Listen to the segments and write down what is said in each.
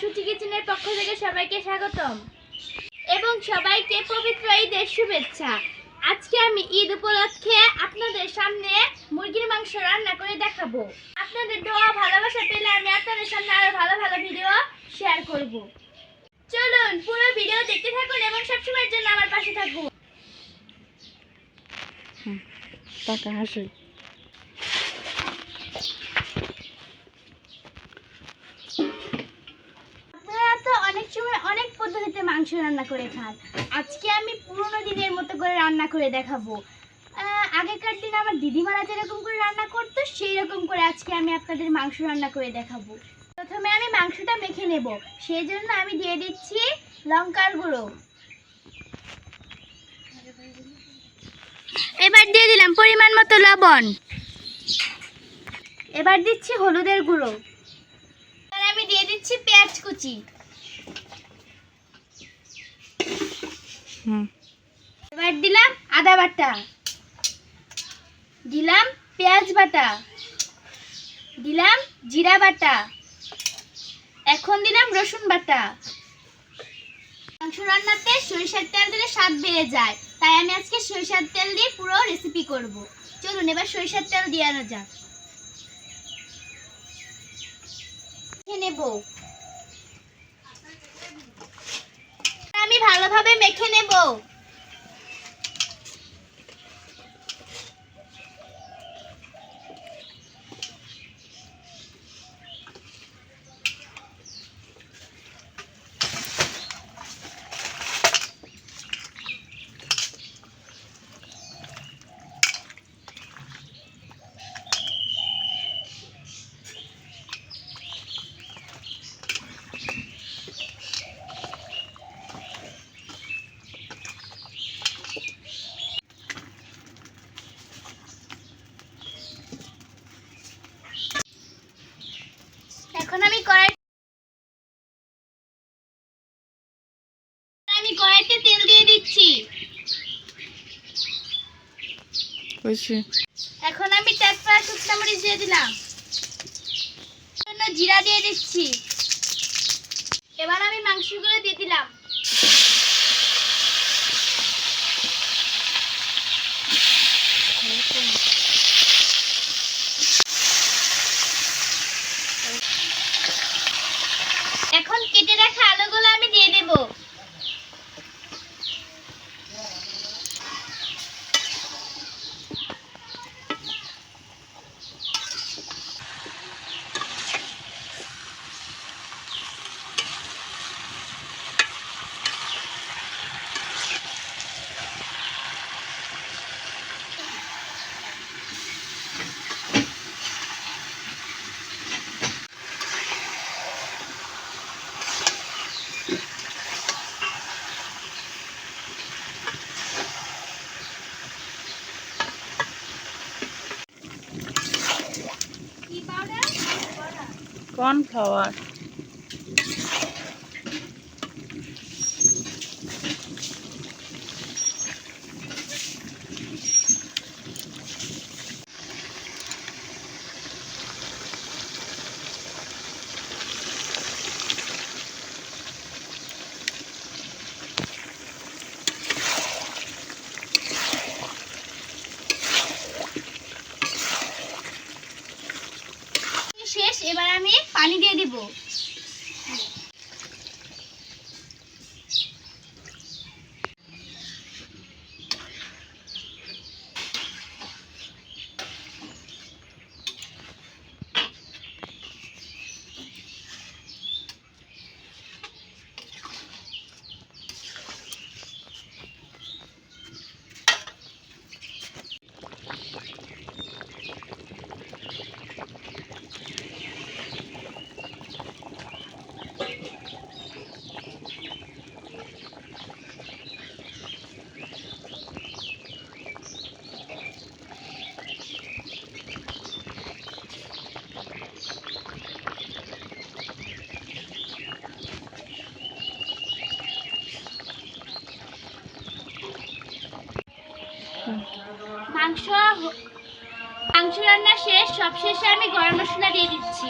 সুচি কিচেনের পক্ষ থেকে সবাইকে স্বাগতম। এবং সবাইকে পবিত্র ঈদের শুভেচ্ছা। আজকে আমি ঈদ উপলক্ষে আপনাদের সামনে মুরগির মাংস রান্না করে দেখাবো। আপনাদের দোয়া, ভালোবাসা পেলে আমি আপনাদের সামনে আরও ভালো ভালো ভিডিও শেয়ার করব। চলুন, পুরো ভিডিও দেখতে থাকুন এবং সবসময়ের জন্য আমার পাশে থাকুন। টাকা হাসি মাংস রান্না করে খান। আজকে আমি পুরোনো দিনের মতো করে রান্না করে দেখাবো। আগেকার দিনে আমার দিদিমারা যেরকম করে রান্না করতো সেই রকম করে আজকে আমি আপনাদের মাংস রান্না করে দেখাবো। প্রথমে আমি মাংসটা মেখে নেব। সেই জন্য আমি দিয়ে দিচ্ছি লঙ্কার গুঁড়ো। এবার দিয়ে দিলাম পরিমাণ মতো লবণ। এবার দিচ্ছি হলুদের গুঁড়ো। আমি দিয়ে দিচ্ছি পেঁয়াজ কুচি। এবার দিলাম আদা বাটা। দিলাম পেঁয়াজ বাটা। দিলাম জিরা বাটা। এখন দিলাম রসুন বাটা। মাংস রান্নাতে সরিষার তেল দিলে স্বাদ বেড়ে যায়। তাই আমি আজকে সরিষার তেল দিয়ে পুরো রেসিপি করব। চলুন এবার সরিষার তেল দিয়ে আনা যাক। নেব আমি ভালোভাবে মেখে নেব এখন আমি কড়াই আমি কড়াইতে তেল দিয়ে দিচ্ছি। হয়েছে এখন আমি তেজপাতা শুকনো মরিচ দিয়ে দিলাম। জন্য জিরা দিয়ে দিচ্ছি। এবার আমি মাংসগুলো দিয়ে দিলাম। কর্নফ্লাওয়ার পানি দিয়ে দিব। মাংস মাংস রান্না শেষ সব শেষে আমি গরম মশলা দিয়ে দিচ্ছি।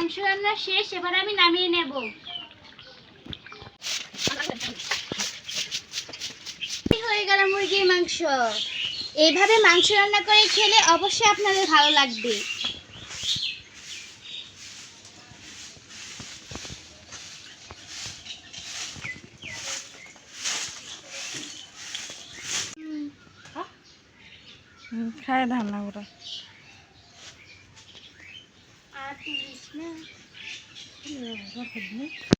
মাংস রান্না শেষ, এবার আমি নামিয়ে নেব। হয়ে গেল মুরগির মাংস। এইভাবে মাংস রান্না করে খেলে অবশ্যই আপনাদের ভালো লাগবে। খায় ধান্না করে আর তুলিস না